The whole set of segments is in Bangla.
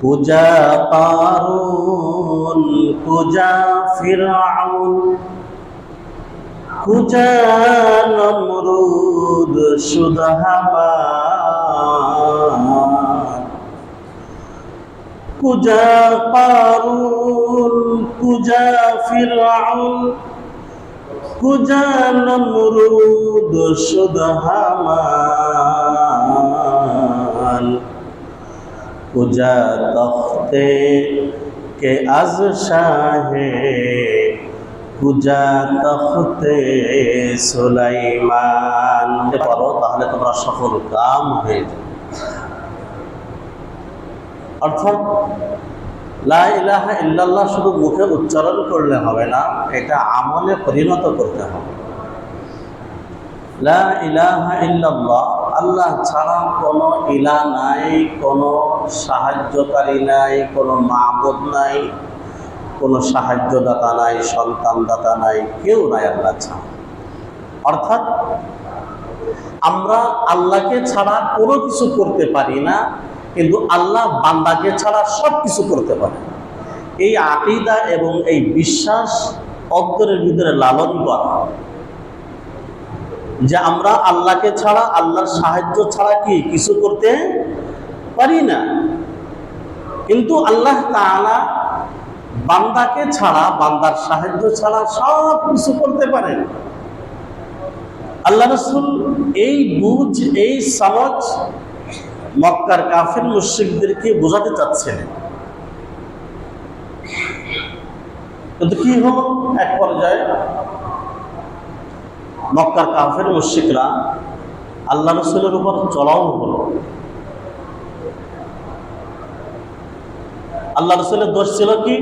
কুজা কারুন কুজা ফিরাউন কুজা নমরুদ সুদহাবান কুজা কারুন কুজা ফিরাউন কুজা নমরুদ সুদহামান কুজা তখতে কে আজ শাহে? কুজা তখতে সুলাইমান পড়ো, তাহলে তোমরা সফল কাম হয়ে যাবে। অর্থাৎ, লা ইলাহা ইল্লাল্লাহ শুধু মুখে উচ্চারণ করলে হবে না, এটা আমলে পরিণত করতে হবে। লা ইলাহা ইল্লাল্লাহ আল্লাহ ছাড়া কোনো ইলা নাই, কোনো সাহায্যকারী নাই, কোনো মাহবুদ নাই, কোনো সাহায্যদাতা নাই, সন্তানদাতা নাই, কেউ নাই আল্লাহ ছাড়া। অর্থাৎ আমরা আল্লাহকে ছাড়া কোনো কিছু করতে পারি না, কিন্তু আল্লাহ বান্দাকে ছাড়া সব কিছু করতে পারে। এই আকিদা এবং এই বিশ্বাস অন্তরের ভিতরে লালন করা যে আমরা আল্লাহকে ছাড়া, আল্লাহর সাহায্য ছাড়া কি কিছু করতে পারি না? কিন্তু আল্লাহ তাআলা বান্দাকে ছাড়া, বান্দার সাহায্য ছাড়া সব কিছু করতে পারেন। আল্লাহ রসুল এই বুঝ, এই সমাজ মক্কার কাফের মুশ্রিকদেরকে বোঝাতে চাচ্ছিলেন কিন্তু কি হল? এক পর্যায়ে মক্কার কাফের মুশ্রিকরা আল্লাহ রসুলের উপর চলাও হলো। আল্লাহ রসুলের দোষ ছিল কি?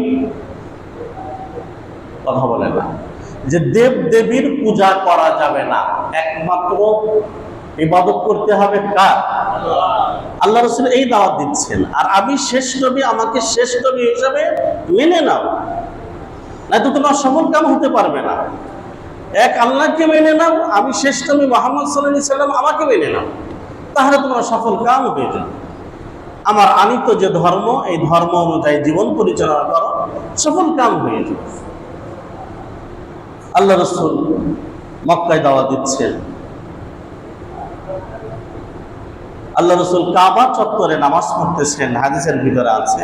কথা বলে না। যে দেব দেবীর পূজা করা যাবে না, একমাত্র ইবাদত করতে হবে কার? আল্লাহ রসুল এই দাওয়াত দিচ্ছেন। আর আমি শেষ নবী, আমাকে শেষ নবী হিসাবে মেনে নাও। না তো তোমার সফল কাম হতে পারবে না। এক আল্লাহকে মেনে নাও, আমি শেষ নবী মোহাম্মদ সাল্লাহ সাল্লাম, আমাকে মেনে নাও। তাহলে তোমার সফল কাম হয়ে যাবে আমার আনিত যে ধর্ম, এই ধর্ম অনুযায়ী জীবন পরিচালনা করো, সফল কাম হয়ে যাবে আল্লাহ রসুল মক্কায় দাওয়া দিচ্ছেন। আল্লাহ রসুল কাবা চত্বরে নামাজ পড়তেছেন, হাদিসের ভিতরে আছে।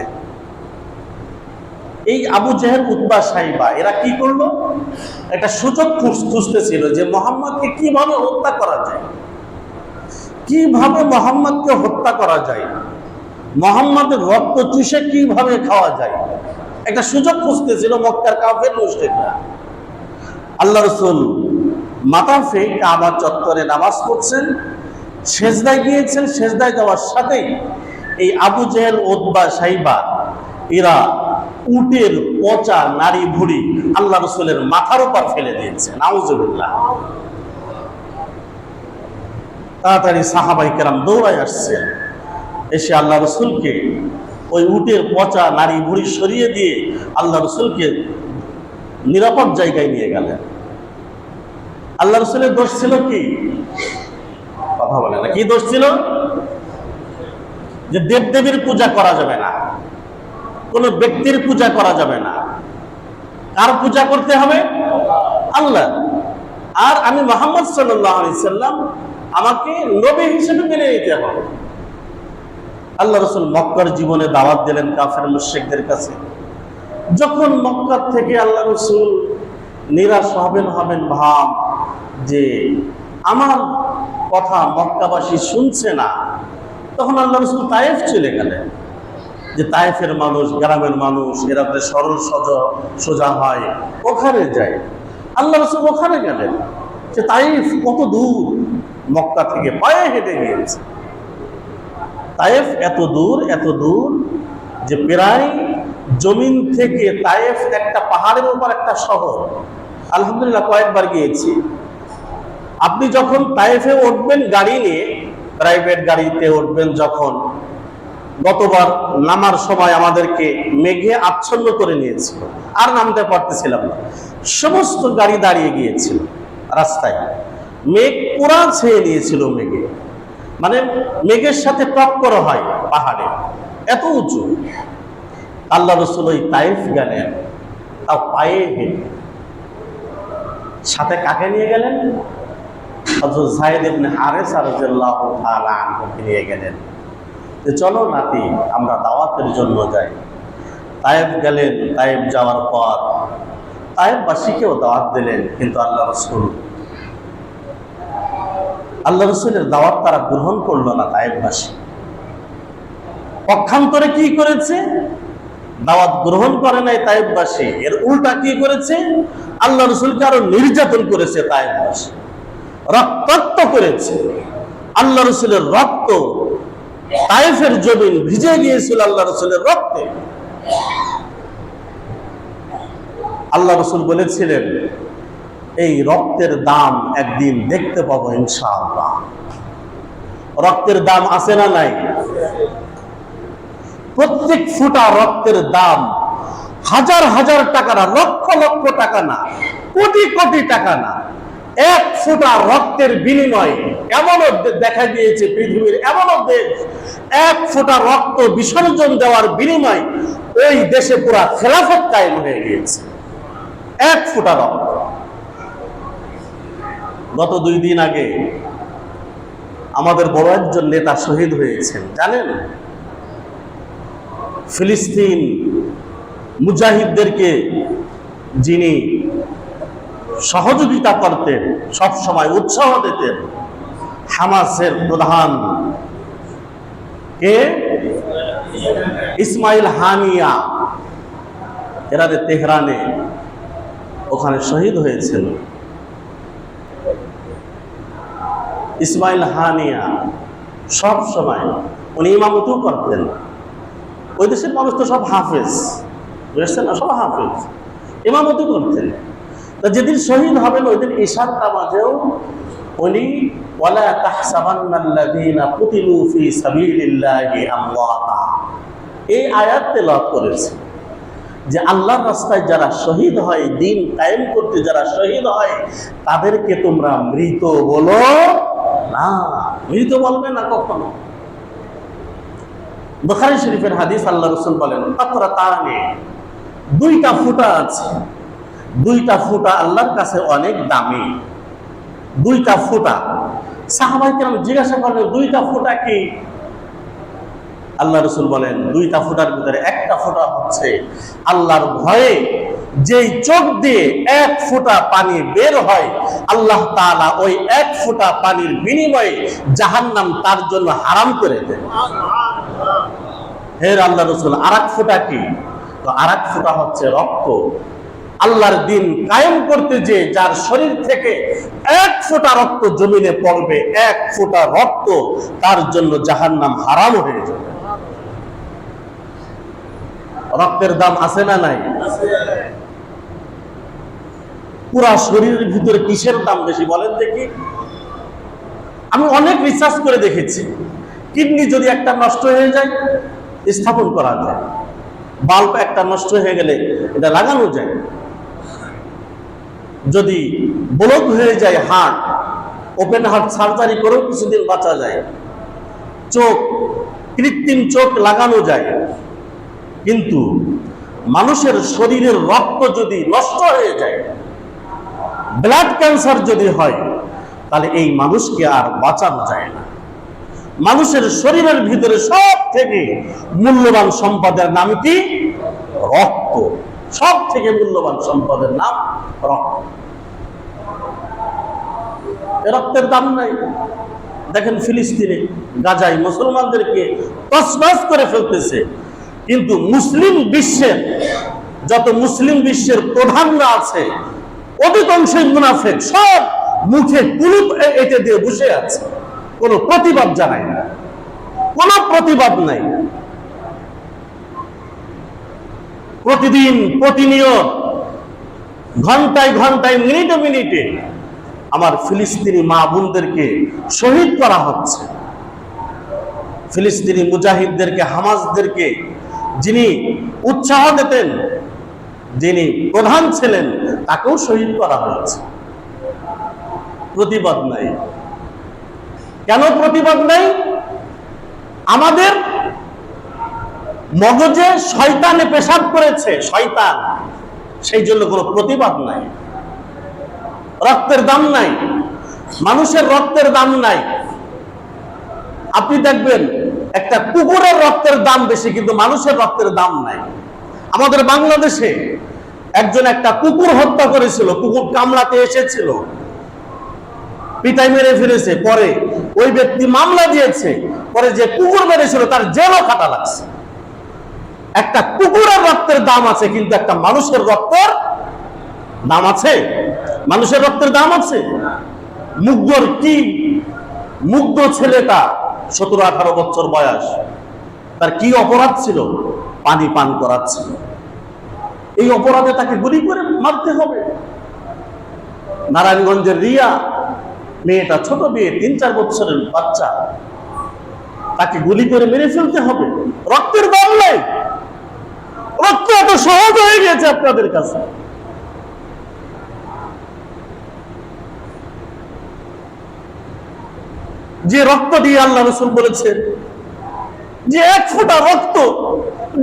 এই আবু জেহের উদ্বা সাহিবা এরা কি করল? একটা সুযোগ খুঁজ- খুঁজতেছিল যে মোহাম্মদকে কীভাবে হত্যা করা যায়। কীভাবে মোহাম্মদকে হত্যা করা যায়? মোহাম্মদের রক্ত চুষে কীভাবে খাওয়া যায়? একটা সুযোগ খুঁজতেছিল মক্কার কাফের মুশরিকরা। আল্লাহ রসুল মাতাফে কাবা চত্বরে নামাজ পড়ছেন, সেজদায় গিয়েছেন, সেজদায় যাওয়ার সাথেই এই আবু জেহেল ওদবা সাইবা, এরা উটের পচা নারী ভুড়ি আল্লাহ রসুলের মাথার উপর ফেলে দিয়েছে। নাউজুবিল্লাহ। তাড়াতাড়ি সাহাবাই কেরাম দৌড়ায় আসছে। এসে আল্লাহ রসুলকে ওই উটের পচা নারী ভুড়ি সরিয়ে দিয়ে আল্লাহ রসুলকে নিরাপদ জায়গায় নিয়ে গেলেন। আল্লাহ রসুলের দোষ ছিল কি? কথা বলে না। কি দোষ ছিল? যে দেবদেবীর পূজা করা যাবে না। কোনো ব্যক্তির পূজা করা যাবে না। কার পূজা করতে হবে? আল্লাহ। আর আমি মোহাম্মদ সাল্লাম, আমাকে নবী হিসেবে মেনে নিতে হবে। আল্লাহ রসুল মক্কার জীবনে দাওয়াত দিলেন কাফের মুশেকদের কাছে। যখন মক্কার থেকে আল্লাহ রসুল নিরাশ হবেন হবেন ভাব যে আমার কথা মক্কাবাসী শুনছে না, তখন আল্লাহ রসুল তায়েফ চলে গেলেন। যে তায়েফের মানুষ, গ্রামের মানুষ, এরা সরল সোজা সোজা হয়, ওখানে যায়। আল্লাহ রসুল ওখানে গেলেন। যে তাইফ কত দূর? মক্কা থেকে পায়ে হেঁটে গিয়েছে। তায়েফ এত দূর এত দূর যে প্রায় জমিন থেকে তায়েফ একটা পাহাড়ের উপর একটা শহর। আলহামদুলিল্লাহ কয়েকবার গিয়েছি। আপনি যখন তায়েফে উঠবেন গাড়ি নিয়ে প্রাইভেট গাড়িতে উঠবেন যখন গতবার নামার সময় আমাদেরকে মেঘে আচ্ছন্ন করে নিয়েছিল। আর নামতে পারতেছিলাম না। সমস্ত গাড়ি দাঁড়িয়ে গিয়েছিল রাস্তায়। মেঘ পুরা ছেয়ে নিয়েছিল মেঘে। মানে মেঘের সাথে টক্কর হয় পাহাড়ে। এত উঁচু। আল্লাহ রসুল ওই তাইফ গেলেন। তাও পায়ে হেঁটে। সাথে কাকে নিয়ে গেলেন? হযরত যায়েদ ইবনে হারেস আনহুকে নিয়ে গেলেন। যে চলো নাতি, আমরা দাওয়াতের জন্য যাই। তায়েব গেলেন, তায়েব যাওয়ার পর তায়েববাসীকেও দাওয়াত দিলেন, কিন্তু আল্লাহ রসুল আল্লাহ রসুলের দাওয়াত তারা গ্রহণ করল না তায়েববাসী। পক্ষান্তরে কি করেছে? দাওয়াত গ্রহণ করে নাই তায়েববাসী। এর উল্টা কি করেছে? আল্লাহ রসুলকে আরও নির্যাতন করেছে তায়েববাসী। রক্তাক্ত করেছে। আল্লাহ রসুলের রক্ত তাইফের জমিন ভিজে গিয়েছিল আল্লাহ রসুলের রক্তে। আল্লাহ রসুল বলেছিলেন, এই রক্তের দাম একদিন দেখতে পাবো ইনশাআল্লাহ। রক্তের দাম আছে না নাই? প্রত্যেক ফুটা রক্তের দাম হাজার হাজার টাকা না, লক্ষ লক্ষ টাকা না, কোটি কোটি টাকা না। এক ফোঁটা রক্তের বিনিময়ে এমনও দেখা গিয়েছে পৃথিবীর এমনও দেশ, এক ফোঁটা রক্ত বিসর্জন দেওয়ার বিনিময়ে ওই দেশে পুরা খেলাফত কায়েম হয়ে গিয়েছে। এক ফোঁটা রক্ত। গত দুই দিন আগে আমাদের বড় একজন নেতা শহীদ হয়েছেন, জানেন? ফিলিস্তিন মুজাহিদদেরকে যিনি সহযোগিতা করতেন, সবসময় উৎসাহ দিতেন। হামাসের প্রধান কে? ইসমাইল হানিয়া। এরা তেহরানে ওখানে শহীদ হয়েছিল ইসমাইল হানিয়া সব সময় উনি ইমামতিও করতেন। ওই দেশের মানুষ তো সব হাফেজ। বুঝছেন না? সব হাফেজ। ইমামতি করতেন। যেদিন শহীদ হবেন ওই দিন ঈশান নামাজেও উনি এই আয়াত তেলাওয়াত করেছে যে আল্লাহর রাস্তায় যারা শহীদ হয়, দিন কায়েম করতে যারা শহীদ হয়, তাদেরকে তোমরা মৃত বলো না। মৃত বলবে না কখনো? বুখারী শরীফের হাদিস আল্লাহ রসুল বলেন, পাত্রা তানে দুইটা ফুটা আছে। দুইটা ফুটা আল্লাহর কাছে অনেক দামি। দুইটা ফুটা। সাহাবাই কেন জিজ্ঞাসা করলেন দুইটা ফুটা কি? আল্লাহ রসুল বলেন, দুইটা ফুটার ভিতরে একটা ফুটা হচ্ছে আল্লাহর ভয়ে যেই চোখ দিয়ে এক ফোঁটা পানি বের হয়, আল্লাহ তাআলা ওই এক ফোঁটা পানির বিনিময়ে জাহান্নাম তার জন্য হারাম করে দেয়। হের আল্লাহ রসুল আর এক ফোঁটা কি? তো আর এক ফোঁটা হচ্ছে রক্ত। আল্লাহর দিন কায়েম করতে যে, যার শরীর থেকে এক ফোঁটা রক্ত জমিনে পড়বে, এক ফোঁটা রক্ত তার জন্য জাহান্নাম হারাম হয়ে যাবে। রক্তের দাম আছে না নাই? পুরা শরীরের ভিতরে কিসের দাম বেশি বলেন দেখি। আমি অনেক রিসার্চ করে দেখেছি। কিডনি যদি একটা নষ্ট হয়ে যায়, স্থাপন করা যায়। বাল্ব একটা নষ্ট হয়ে গেলে এটা লাগানো যায়। যদি ব্লক হয়ে যায় হার্ট ওপেন হার্ট সার্জারি করেও কিছুদিন বাঁচা যায়। চোখ, কৃত্রিম চোখ লাগানো যায়। কিন্তু মানুষের শরীরের রক্ত যদি নষ্ট হয়ে যায় ব্লাড ক্যান্সার যদি হয়, তাহলে এই মানুষকে আর বাঁচানো যায় না। মানুষের শরীরের ভিতরে সব থেকে মূল্যবান সম্পদের নাম কি? রক্ত। সব থেকে মূল্যবান সম্পদের নাম রক্ত। রক্তের দাম নাই। দেখেন ফিলিস্তিনে, গাজায় মুসলমানদেরকে তসবাস করে ফেলতেছে। কিন্তু মুসলিম বিশ্বের, যত মুসলিম বিশ্বের প্রধানরা আছে, অধিকাংশই মুনাফেক, সব মুখে কুলুপ এঁটে দিয়ে বসে আছে। কোনো প্রতিবাদ জানায় না। কোনো প্রতিবাদ নাই। প্রতিদিন, প্রতিনিয়ত, ঘন্টায় ঘন্টায়, মিনিটে মিনিটে আমার ফিলিস্তিনি মা বোনদেরকে শহীদ করা হচ্ছে। ফিলিস্তিনি মুজাহিদদেরকে হামাজদেরকে যিনি উৎসাহ দিতেন, যিনি প্রধান ছিলেন, তাকেও শহীদ করা হয়েছে। প্রতিবাদ নাই। কেন প্রতিবাদ নাই? আমাদের মগজে শয়তানে পেশাব করেছে, শয়তান। সেই জন্য কোনো প্রতিবাদ নাই। রক্তের দাম নাই। মানুষের রক্তের দাম নাই। আপনি দেখবেন, একটা কুকুরের রক্তের দাম বেশি, কিন্তু মানুষের রক্তের দাম নাই। আমাদের বাংলাদেশে একজন একটা কুকুর হত্যা করেছিল, কুকুর কামড়াতে এসেছিল। পিতাই মেরে ফিরেছে পরে ওই ব্যক্তি মামলা দিয়েছে, পরে যে কুকুর মেরেছিল, তার জেলও খাটা লাগছে। একটা কুকুরের রক্তের দাম আছে, কিন্তু একটা মানুষের রক্তের দাম আছে। মানুষের রক্তের দাম আছে। মুগ্ধর কি? মুগ্ধ ছেলেটা সতেরো আঠারো বছর বয়স। তার কি অপরাধ ছিল? পানি পান করাচ্ছিল এই অপরাধে তাকে গুলি করে মারতে হবে। নারায়ণগঞ্জের রিয়া, মেয়েটা ছোট মেয়ে, তিন চার বছরের বাচ্চা, তাকে গুলি করে মেরে ফেলতে হবে। রক্তের দাম নেই। সহজ হয়ে গেছে আপনাদের কাছে। যে রক্ত দিয়ে আল্লাহ রসুল বলেছেন, যে এক ফোঁটা রক্ত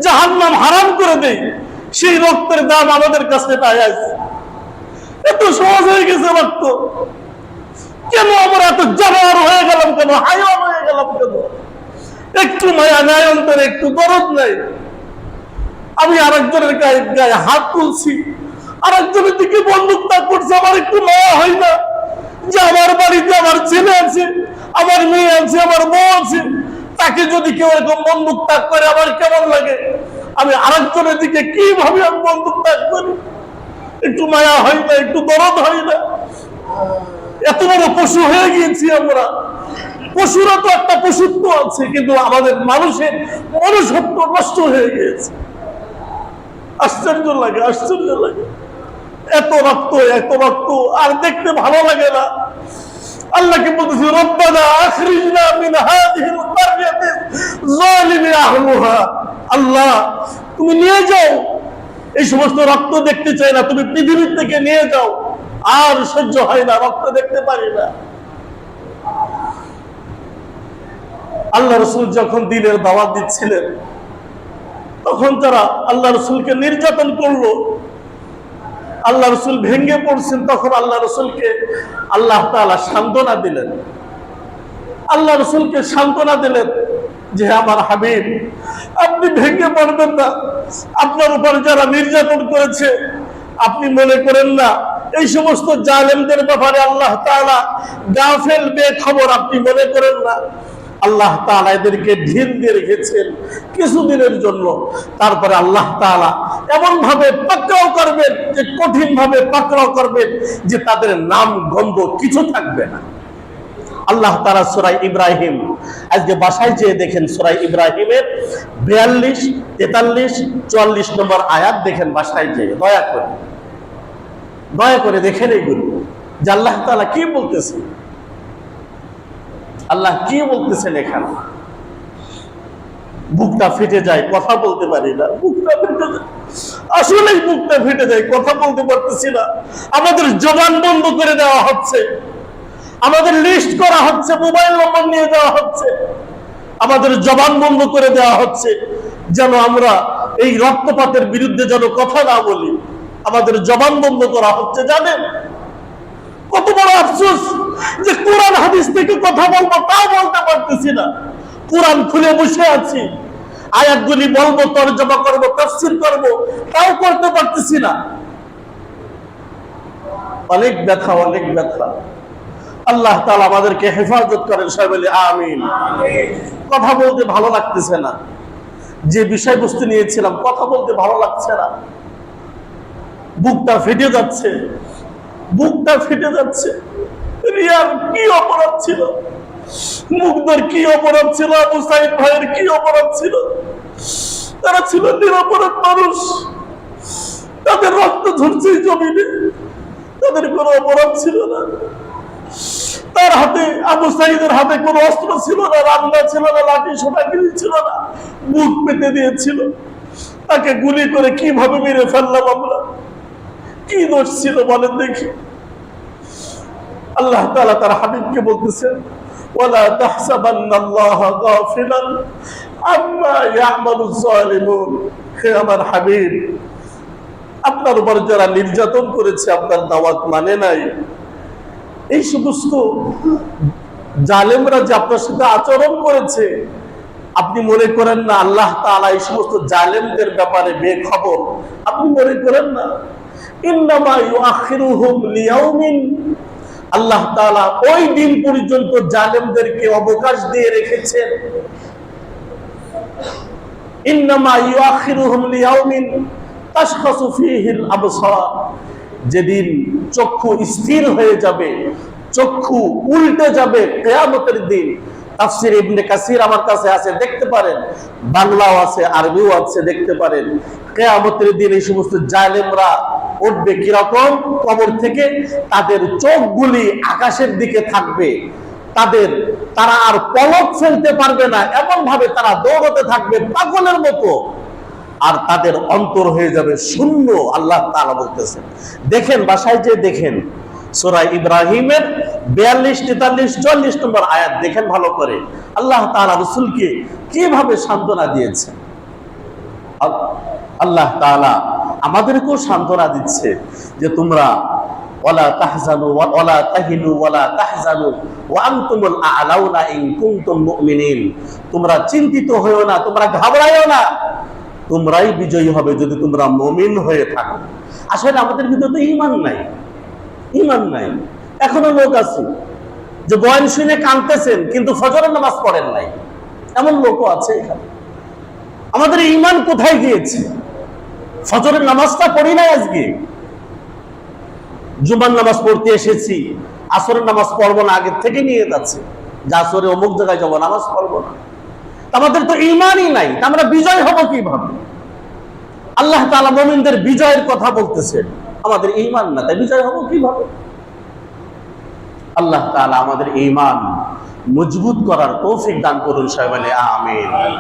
জাহান্নাম হারাম করে দেয় সেই রক্তের দাম আমাদের কাছে এত সহজ হয়ে গেছে রক্ত। কেন আমরা এত জানোয়ার হয়ে গেলাম কেন? হায়ান হয়ে গেলাম কেন? একটু মায়া নাই, অন্তরে একটু দরদ নাই। আমি আরেকজনের গায়ে গায়ে হাত তুলছি। আরেকজনের দিকে বন্দুক তাক করছে, আমার একটু মায়া হয় না। যে আমার বাড়িতে আমার ছেলে আছে, আমার মেয়ে আছে, আমার বউ আছে, তাকে যদি কেউ এরকম বন্দুক তাক করে, আমার কেমন লাগে? আমি আরেকজনের দিকে কীভাবে আমি বন্দুক তাক করি? একটু মায়া হয় না, একটু দরদ হয় না। এত বড় পশু হয়ে গিয়েছি আমরা। পশুরা তো একটা পশুত্ব আছে, কিন্তু আমাদের মানুষের মনুষ্যত্ব নষ্ট হয়ে গিয়েছে। আশ্চর্য লাগে আশ্চর্য লাগে। এত রক্ত এত রক্ত, আর দেখতে ভালো লাগে না। আল্লাহকে বলতেছি, রব্বানা আখরিজনা মিন হাদিহিল কারয়াতি যালিমি আহলুহা। আল্লাহ, তুমি নিয়ে যাও। এই সমস্ত রক্ত দেখতে চাই না, তুমি পৃথিবীর থেকে নিয়ে যাও। আর সহ্য হয় না, রক্ত দেখতে পারি না। আল্লাহ রসুল যখন দিনের দাওয়াত দিচ্ছিলেন তখন তারা আল্লাহ রসুলকে নির্যাতন করল। আল্লাহ রসুল ভেঙ্গে পড়ছেন, তখন আল্লাহ রসুলকে আল্লাহ তাআলা সান্ত্বনা দিলেন। আল্লাহ রসুলকে সান্ত্বনা দিলেন যে আমার হাবিব, আপনি ভেঙে পড়বেন না। আপনার উপর যারা নির্যাতন করেছে, আপনি মনে করেন না, এই সমস্ত জালেমদের ব্যাপারে আল্লাহ তাআলা গাফেল বেখবর আপনি মনে করেন না। আল্লাহ তাআলা এদেরকে ঢিল দিয়ে রেখেছেন কিছুদিনের জন্য। তারপরে আল্লাহ তাআলা এমন ভাবে পাকড়াও করবেন যে কঠিন ভাবে পাকড়াও করবেন যে তাদের নাম গন্ধ কিছু থাকবে না। আল্লাহ তারা সুরাই ইব্রাহিম, আজকে বাসায় যেয়ে দেখেন সুরাই ইব্রাহিমের বিয়াল্লিশ, তেতাল্লিশ, চুয়াল্লিশ নম্বর আয়াত দেখেন বাসায় যেয়ে, দয়া করে। দয়া করে দেখেন এইগুলো। যে আল্লাহ তালা কি বলতেছে? আল্লাহ কি বলতেছেন এখানে? বুকটা ফেটে যায়, কথা বলতে পারি না। বুকটা ফেটে যায়। আসলেই বুকটা ফেটে যায়, কথা বলতে পারতেছি না। আমাদের জবান বন্ধ করে দেওয়া হচ্ছে। আমাদের লিস্ট করা হচ্ছে মোবাইল নম্বর নিয়ে দেওয়া হচ্ছে। আমাদের জবান বন্ধ করে দেওয়া হচ্ছে, যেন আমরা এই রক্তপাতের বিরুদ্ধে যেন কথা না বলি। আমাদের জবান বন্ধ করা হচ্ছে, জানেন? কত বড় আফসোস! যে কোরআন হাদিস থেকে কথা বলব, তাও বলতে পারতেছি না। কোরআন খুলে বসে আছি। আয়াতগুলি বলব, তর্জমা করব, তফসির করব, তাও করতে পারতেছি না। অনেক ব্যথা অনেক ব্যথা। আল্লাহ তাআলা আমাদেরকে হেফাজত করেন, সবাই আমিন। কথা বলতে ভালো লাগতেছে না। যে বিষয়বস্তু নিয়েছিলাম, কথা বলতে ভালো লাগছে না। বুকটা ফেটে যাচ্ছে। বুকটা ফেটে যাচ্ছে। রিয়ার কি অপরাধ ছিল? মুগ্ধর কি অপরাধ ছিল? আবু সাইদ ভাইয়ের কি অপরাধ ছিল? তারা ছিল নিরাপরাধ মানুষ। তাদের রক্ত ঝরছে জমিনে। তাদের কোনো অপরাধ ছিল না। তার হাতে, আবু সাইদের হাতে কোনো অস্ত্র ছিল না, রান্না ছিল না, লাঠি সোনাগিরি ছিল না। বুক পেতে দিয়েছিল। তাকে গুলি করে কীভাবে মেরে ফেললাম আমরা? কি দোষ ছিল বলেন দেখি। আল্লাহ তাআলা তার হাবিবকে বলতেছেন আপনার উপর যারা নির্যাতন করেছে, আপনার দাওয়াত মানে নাই। এই সমস্ত জালেমরা যে আপনার সাথে আচরণ করেছে, আপনি মনে করেন না আল্লাহ তাআলা এই সমস্ত জালেমদের ব্যাপারে বেখবর? আপনি মনে করেন না? আল্লাহ তালা ওই দিন পর্যন্ত জালেমদেরকে অবকাশ দিয়ে রেখেছেন। যেদিন চক্ষু স্থির হয়ে যাবে, চক্ষু উল্টে যাবে, কেয়ামতের দিন তাফসীর ইবনে কাসির আমার কাছে আছে, দেখতে পারেন। বাংলাও আছে, আরবিও আছে, দেখতে পারেন। কিয়ামতের দিন এই সমস্ত জালেমরা উঠবে কীরকম? কবর থেকে তাদের চোখগুলি আকাশের দিকে থাকবে। তাদের, তারা আর পলক ফেলতে পারবে না এমন ভাবে তারা দৌড়তে থাকবে পাগলের মতো। আর তাদের অন্তর হয়ে যাবে শূন্য, আল্লাহ তাআলা বলতেছেন। দেখেন, বাসায় যে দেখেন সূরা ইব্রাহিমের বিয়াল্লিশ, তেতাল্লিশ চল্লিশ নম্বর আয়াত দেখেন ভালো করে। আল্লাহ তাআলা রসুলকে কীভাবে সান্ত্বনা দিয়েছেন আল্লাহ তাআলা আমাদেরকেও সান্ত্বনা দিচ্ছে যে তোমরা ওয়ালা তাহজানু ওয়ালা তাহিনু ওয়ালা তাহজানু আনতুমুল আ'লাউনা ইন কুনতুম মুমিনিন। তোমরা চিন্তিত হয়েও না, তোমরা ঘাবড়ায়ও না। তোমরাই বিজয়ী হবে যদি তোমরা মুমিন হয়ে থাকো। আসলে আমাদের ভিতরে তো ঈমান নাই। ঈমান নাই। এখনও লোক আছে যে বয়ান শুনে কাঁদতেছেন, কিন্তু ফজরের নামাজ পড়েন নাই। এমন লোকও আছে এখানে। আমাদের ঈমান কোথায় গিয়েছে? ফজরের নামাজটা পড়ি নাই আজকে? জুমার নামাজ পড়তে এসেছি, আসরের নামাজ পড়ব না, আগের থেকে নিয়ে যাচ্ছে। যে আসরে অমুক জায়গায় যাব, নামাজ পড়ব না। আমাদের তো ইমানই নাই আমরা বিজয় হব কীভাবে? আল্লাহ তাআলা মুমিনদের বিজয়ের কথা বলতেছেন। আমাদের ঈমান না, তাই বিজয় হব কীভাবে? আল্লাহ তাআলা আমাদের ঈমান মজবুত করার তৌফিক দান করুন আলী আমিন।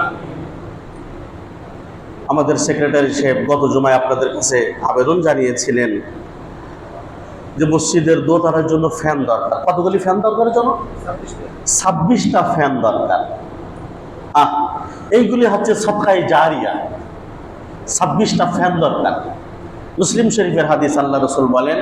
আমাদের সেক্রেটারি সাহেব গত জমায় আপনাদের কাছে আবেদন জানিয়েছিলেন যে মসজিদের দোতলার জন্য ফ্যান দরকার। কতগুলি ফ্যান দরকারের জন্য? ছাব্বিশটা ফ্যান দরকার। আহ, এইগুলি হচ্ছে সবকায় জারিয়া। ছাব্বিশটা ফ্যান দরকার। মুসলিম শরীফের হাদিস আল্লাহ রসুল বলেন